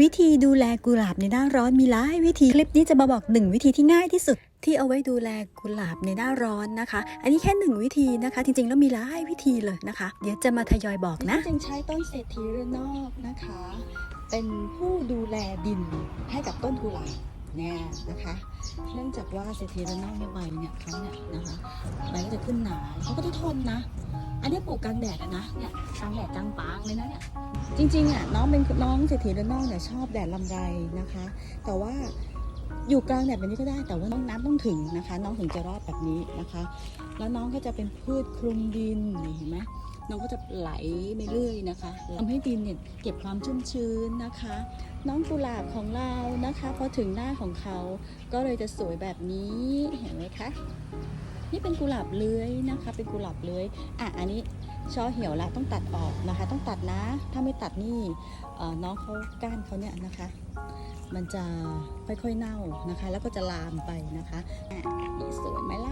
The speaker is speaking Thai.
วิธีดูแลกุหลาบในหน้าร้อนมีหลายวิธีคลิปนี้จะมาบอกหนึ่งวิธีที่ง่ายที่สุดที่เอาไว้ดูแลกุหลาบในหน้าร้อนนะคะ อันนี้แค่หนึ่งวิธีนะคะ จริงๆ แล้วมีหลายวิธีเลยนะคะ เดี๋ยวจะมาทยอยบอกนะจึงใช้ต้นเศรษฐีระนอกนะคะ เป็นผู้ดูแลดินให้กับต้นกุหลาบเนี่ยนะคะ เนื่องจากว่าเศรษฐีระนอกเนี่ยใบเนี่ยเขาเนี่ยนะคะใบก็จะขึ้นหนาเขาก็จะทนนะ อันนี้ปลูกกลางแดดอะนะเนี่ยกลางแดดกลางปางเลยนะเนี่ยจริงๆอะน้องเป็นน้องเศรษฐีระนนอกเนี่ยชอบแดดลำไรนะคะ แต่ว่าอยู่กลางแดดแบบนี้ก็ได้แต่ว่าน้องน้ำต้องถึงนะคะ น้องถึงจะรอดแบบนี้นะคะ แล้วน้องก็จะเป็นพืชคลุมดินนี่เห็นไหมน้องก็จะไหลไปเรื่อยนะคะทำให้ดินเนี่ยเก็บความชุ่มชื้นนะคะ น้องกุหลาบของเรานะคะพอถึงหน้าของเขาก็เลยจะสวยแบบนี้เห็นไหมคะ นี่เป็นกุหลาบเลื้อยนะคะ เป็นกุหลาบเลื้อยอะอันนี้ช่อเหี่ยวแล้วต้องตัดออกนะคะ ต้องตัดนะ ถ้าไม่ตัดนี่น้องเขาก้านเขาเนี่ยนะคะ มันจะค่อยๆเน่านะคะ แล้วก็จะลามไปนะคะอะสวยไหมล่ะ